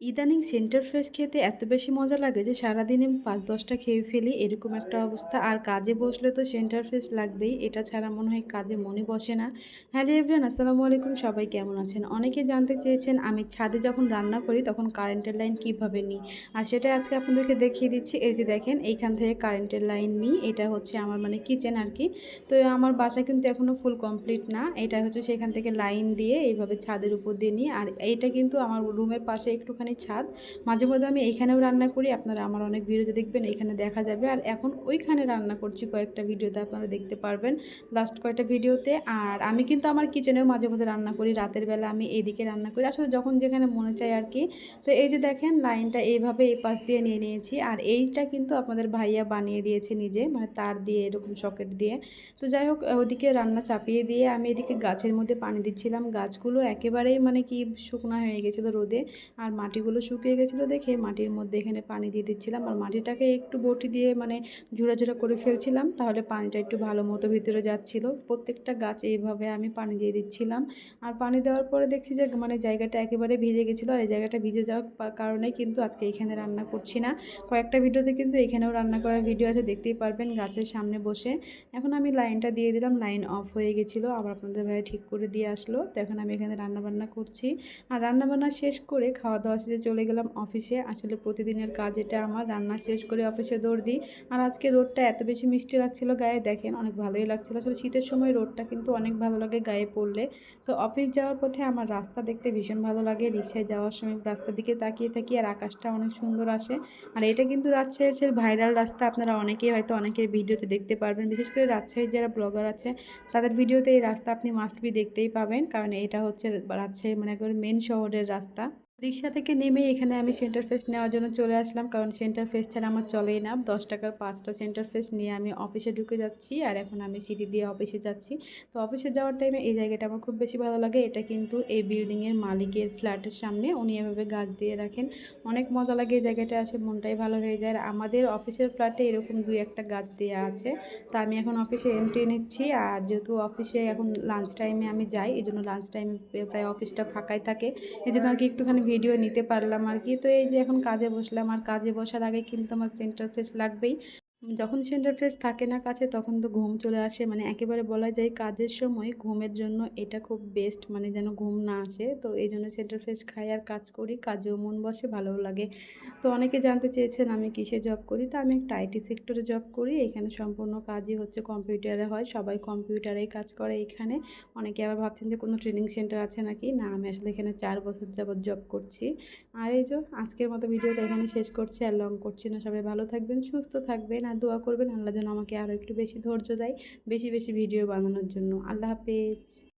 ইদানিং centre fresh খেতে এত বেশি মজা লাগে যে সারাদিনে আমি ৫-১০ টা খেয়ে ফেলি, এরকম একটা অবস্থা। আর কাজে বসলে তো সেন্টার ফ্রেশ লাগবেই। এটা ছাড়া মনে হয় কাজে মনই বসে না। হ্যালো এভরিওয়ান, আসসালামু আলাইকুম, সবাই কেমন আছেন? অনেকে জানতে চেয়েছেন আমি ছাদে যখন রান্না করি তখন কারেন্টের লাইন কীভাবে নিই? আর সেটা আজকে আপনাদেরকে দেখিয়ে দিচ্ছি। এই যে দেখেন, এইখান থেকে কারেন্টের লাইন নিই। এটা হচ্ছে আমার মানে কিচেন আর কি তো আমার বাসা কিন্তু এখনও ফুল কমপ্লিট না। এটা হচ্ছে সেখান থেকে লাইন দিয়ে এইভাবে ছাদের উপর দিয়ে নিই। আর এইটা কিন্তু আমার রুমের পাশে একটুখানি ছাদ। মাঝে মধ্যে আমি এইখানেও রান্না করি, আপনারা আমার অনেক ভিডিওতে দেখবেন এখানে দেখা যাবে। আর এখন ওইখানে রান্না করছি কয়েকটা ভিডিওতে, আপনারা দেখতে পারবেন লাস্ট কয়েকটা ভিডিওতে। আর আমি কিন্তু আমার কিচেনেও মাঝে মধ্যে রান্না করি, রাতের বেলা আমি এইদিকে রান্না করি। আসলে যখন যেখানে মনে চায় আর কি। তো এই যে দেখেন, লাইনটা এইভাবে এই পাশ দিয়ে নিয়ে নিয়েছি। আর এইটা কিন্তু আপনাদের ভাইয়া বানিয়ে দিয়েছে নিজে মানে তার দিয়ে, এরকম সকেট দিয়ে। তো যাই হোক, ওদিকে রান্না চাপিয়ে দিয়ে আমি এদিকে গাছের মধ্যে পানি দিচ্ছিলাম। গাছগুলো একেবারেই মানে কি শুকনা হয়ে গেছিল রোদে। আর মাটিগুলো শুকিয়ে গেছিল দেখে মাটির মধ্যে এখানে পানি দিয়ে দিচ্ছিলাম। আর মাটিটাকে একটু বটি দিয়ে মানে ঝুড়া ঝুড়া করে ফেলছিলাম, তাহলে পানিটা একটু ভালো মতো ভিতরে যাচ্ছিল। প্রত্যেকটা গাছ এইভাবে আমি পানি দিয়ে দিচ্ছিলাম। আর পানি দেওয়ার পরে দেখছি যে মানে জায়গাটা একেবারে ভিজে গেছিল। আর এই জায়গাটা ভিজে যাওয়ার কারণে কিন্তু আজকে এখানে রান্না করছি না। কয়েকটা ভিডিওতে কিন্তু এখানেও রান্না করার ভিডিও আছে, দেখতেই পারবেন গাছের সামনে বসে। এখন আমি লাইনটা দিয়ে দিলাম, লাইন অফ হয়ে গেছিল। আবার আপনাদের ভাই ঠিক করে দিয়ে আসলো। তো এখন আমি এখানে রান্না বান্না করছি। আর রান্না বান্না শেষ করে খাওয়া দাওয়া শেষে চলে গেলাম অফিসে। আসলে প্রতিদিনের কাজ এটা আমার। রান্না শেষ করে অফিসে দৌড় দিই। আর আজকে রোদটা এত বেশি মিষ্টি লাগছিল গায়ে। দেখেন অনেক ভালোই লাগছিল। আসলে শীতের সময় রোদটা কিন্তু অনেক ভালো লাগে গায়ে পড়লে। তো অফিস যাওয়ার পথে আমার রাস্তা দেখতে ভীষণ ভালো লাগে। রিক্সায় যাওয়ার সময় রাস্তার দিকে তাকিয়ে থাকি আর আকাশটা অনেক সুন্দর আসে। আর এটা কিন্তু রাজশাহীর ভাইরাল রাস্তা। আপনারা অনেকেই হয়তো অনেকের ভিডিওতে দেখতে পারবেন। বিশেষ করে রাজশাহীর যারা ব্লগার আছে, তাদের ভিডিওতে এই রাস্তা আপনি মাস্ট বি দেখতেই পাবেন। কারণ এটা হচ্ছে রাজশাহী মানে একবার মেন শহরের রাস্তা। রিক্সা থেকে নেমে এখানে আমি সেন্টার ফেস নেওয়ার জন্য চলে আসলাম। কারণ সেন্টার ফেস ছাড়া আমার চলেই না। দশ টাকার পাঁচটা সেন্টার ফেস নিয়ে আমি অফিসে ঢুকে যাচ্ছি আর এখন আমি সিঁড়ি দিয়ে অফিসে যাচ্ছি। তো অফিসে যাওয়ার টাইমে এই জায়গাটা আমার খুব বেশি ভালো লাগে। এটা কিন্তু এই বিল্ডিংয়ের মালিকের ফ্ল্যাটের সামনে। উনি এভাবে গাছ দিয়ে রাখেন। অনেক মজা লাগে এই জায়গাটা আসে, মনটাই ভালো হয়ে যায়। আর আমাদের অফিসের ফ্ল্যাটে এরকম দুই একটা গাছ দেওয়া আছে। তা আমি এখন অফিসে এন্ট্রি নিচ্ছি। আর যেহেতু অফিসে এখন লাঞ্চ টাইমে আমি যাই এই জন্য লাঞ্চ টাইমে প্রায় অফিসটা ফাঁকাই থাকে। এই জন্য আর কি একটুখানি ভিডিও নিতে পারলাম আর কি। তো এই যে এখন কাজে বসলাম আর কাজে বসার আগে কিন্তু আমার সেন্টার ফ্রেশ লাগবেই। যখন সেন্টার ফ্রেশ থাকে না কাছে, তখন তো ঘুম চলে আসে। মানে একেবারে বলা যায় কাজের সময় ঘুমের জন্য এটা খুব বেস্ট মানে যেন ঘুম না আসে। তো এই জন্য সেন্টার ফ্রেশ খাই আর কাজ করি, কাজেও মন বসে, ভালোও লাগে। তো অনেকে জানতে চেয়েছেন আমি কিসে জব করি? তো আমি একটা আইটি সেক্টরে জব করি। এখানে সম্পূর্ণ কাজই হচ্ছে কম্পিউটারে হয়। সবাই কম্পিউটারেই কাজ করে এখানে। অনেকে আবার ভাবছেন যে কোনো ট্রেনিং সেন্টার আছে নাকি? না, আমি আসলে এখানে চার বছর যাবৎ জব করছি। আর এই যে আজকের মতো ভিডিওটা এখানে শেষ করছি আর লং করছি না। সবাই ভালো থাকবেন, সুস্থ থাকবেন। আর দোয়া করবেন, আল্লাহ যেন আমাকে আরও একটু বেশি ধৈর্য দেয়, বেশি বেশি ভিডিও বানানোর জন্য। আল্লাহ হাফেজ।